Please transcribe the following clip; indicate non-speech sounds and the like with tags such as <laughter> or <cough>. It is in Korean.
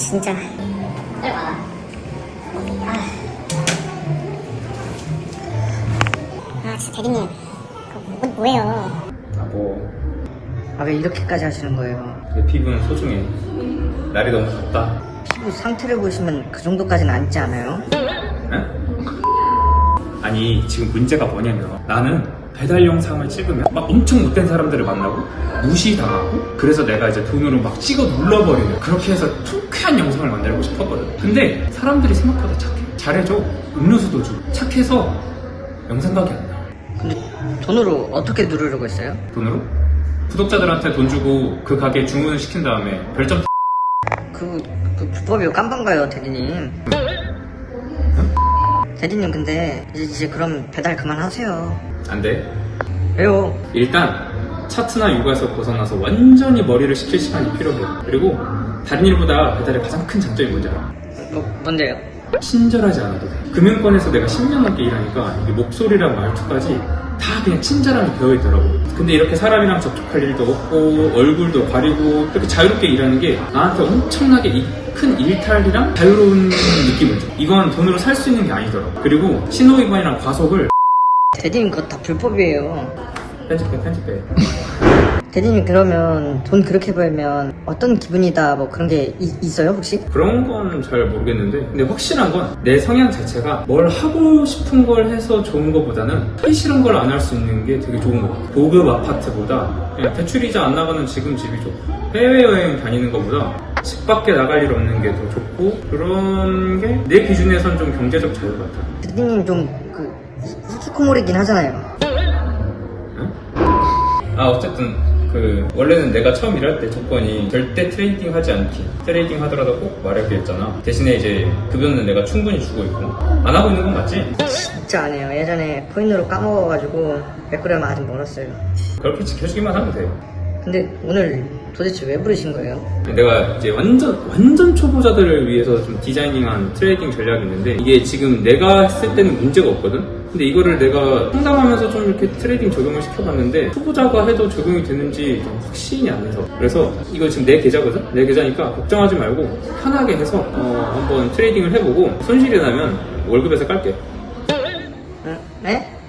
진짜. 빨리 와. 아, 진짜 대리님. 그, 뭐, 뭐예요? 아, 뭐, 아왜 이렇게까지 하시는 거예요? 내 피부는 소중해. 날이 너무 덥다. 피부 상태를 보시면 그 정도까지는 아니지 않아요? 응? 아니, 지금 문제가 뭐냐면 나는 배달 영상을 찍으면 막 엄청 못된 사람들을 만나고 무시당하고 그래서 내가 이제 돈으로 막 찍어 눌러버리는 그렇게 해서 통 쾌한 영상을 만들고 싶었거든. 근데 사람들이 생각보다 착해. 잘해줘. 음료수도 줘. 착해서 영상 각이 안 나와. 근데 돈으로 어떻게 누르려고 했어요? 돈으로? 구독자들한테 돈 주고 그 가게에 주문을 시킨 다음에 별점 그, 그 불법이 깜방가요 대리님 대리님 근데 이제, 이제 그럼 배달 그만하세요 안 돼. 왜요? 일단 차트나 육아에서 벗어나서 완전히 머리를 식힐 시간이 필요해. 그리고 다른 일보다 배달의 가장 큰 장점이 뭔지 알아? 뭐, 뭔데요? 친절하지 않아도 돼. 금융권에서 내가 10년 넘게 일하니까 이게 목소리랑 말투까지 다 그냥 친절함이 배어있더라고. 근데 이렇게 사람이랑 접촉할 일도 없고 얼굴도 가리고 이렇게 자유롭게 일하는 게 나한테 엄청나게 이큰 일탈이랑 자유로운 느낌을 줘. 이건 돈으로 살 수 있는 게 아니더라고. 그리고 신호위반이랑 과속을 대리님 그거 다 불법이에요 편집해 편집해. <laughs> 대리님 그러면 돈 그렇게 벌면 어떤 기분이다 뭐 그런 게 이- 있어요 혹시? 그런 건 잘 모르겠는데 근데 확실한 건 내 성향 자체가 뭘 하고 싶은 걸 해서 좋은 것보다는 하기 싫은 걸 안 할 수 있는 게 되게 좋은 것 같아 고급 아파트보다 그냥 대출 이자 안 나가는 지금 집이 좋고 해외여행 다니는 것보다 집 밖에 나갈 일 없는 게 더 좋고 그런 게 내 기준에선 좀 경제적 자유 같아 대리님 좀그 히키코모리긴 하잖아요 응? 아 어쨌든 그 원래는 내가 처음 일할 때 조건이 절대 트레이딩 하지 않기. 트레이딩 하더라도 꼭 말하기 했잖아. 대신에 이제 급여는 내가 충분히 주고 있고. 안 하고 있는 건 맞지? 진짜 안 해요. 예전에 코인으로 까먹어가지고 메꾸려면 아직 멀었어요. 그렇게 지켜주기만 하면 돼요. 근데 오늘 도대체 왜 부르신 거예요? 내가 이제 완전 완전 초보자들을 위해서 좀 디자이닝한 트레이딩 전략이 있는데 이게 지금 내가 했을 때는 문제가 없거든. 근데 이거를 내가 상담하면서 좀 이렇게 트레이딩 적용을 시켜봤는데 초보자가 해도 적용이 되는지 좀 확신이 안 나서 그래서 이거 지금 내 계좌거든. 내 계좌니까 걱정하지 말고 편하게 해서 어, 한번 트레이딩을 해보고 손실이 나면 월급에서 깔게. 응? 네?